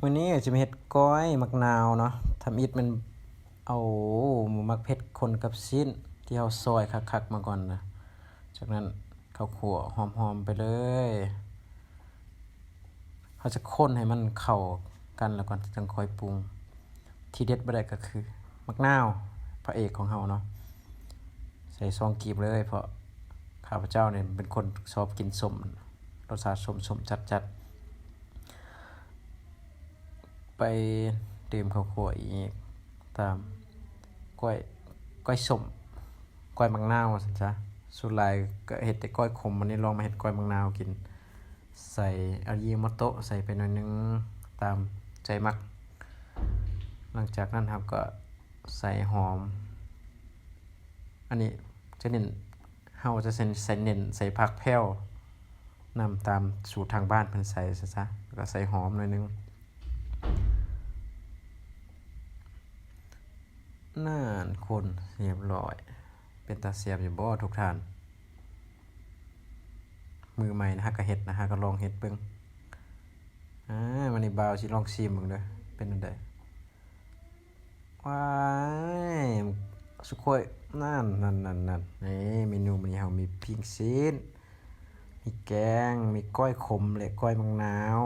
มื้อนี้ก็จะมาเฮ็ดก้อยมักนาวเนาะทำอิฐมันเอามักเผ็ดคนกับซีนที่เฮาซอยคักๆมาก่อนนะ จากนั้นเขาวคั่วหอมๆไปเลยเขาจะคนให้มันเข้ากันแล้วก่อนจึงค่อยปรุง ที่เด็ดบ่ได้ก็คือ มักนาวพระเอกของเฮาเนาะใส่ซองกีบเลยเพราะข้าพเจ้าเนี่ยเป็นคนชอบกินสมรสชาติส้มจัดๆ ไปดื่มข้าวคั่วอีก ตามก้อยก้อยส้มก้อยมักนาวว่าซั่นจ้ะสุดท้ายก็เฮ็ดแต่ก้อยขมวันนี้ลองมาเฮ็ดก้อยมักนาวกิน ใส่อายิโมโตะใส่ไปหน่อยนึงตามใจมัก หลังจากนั้นครับก็ใส่หอม อันนี้จะเน้นเฮาจะใส่ใส่เน้นใส่ผักแพ้วนำตามสูตรทางบ้านเพิ่นใส่ซะซะก็ใส่หอมหน่อยนึง น่านคนเรียบร้อย เป็นตาเสียบอยู่บ่ทุกท่าน มือใหม่นะฮะก็เฮ็ดนะฮะก็ลองเฮ็ดเบิ่งอ่าวันนี้บ่าวสิลองชิมเบิ่งเด้อเป็นจังไดว้ายสุโคยนั่นนั่นนั่นนั่นนี่เมนูมื้อนี้เฮามีปิ้งซีนมีแกง มีก้อยขมและก้อยมังนาว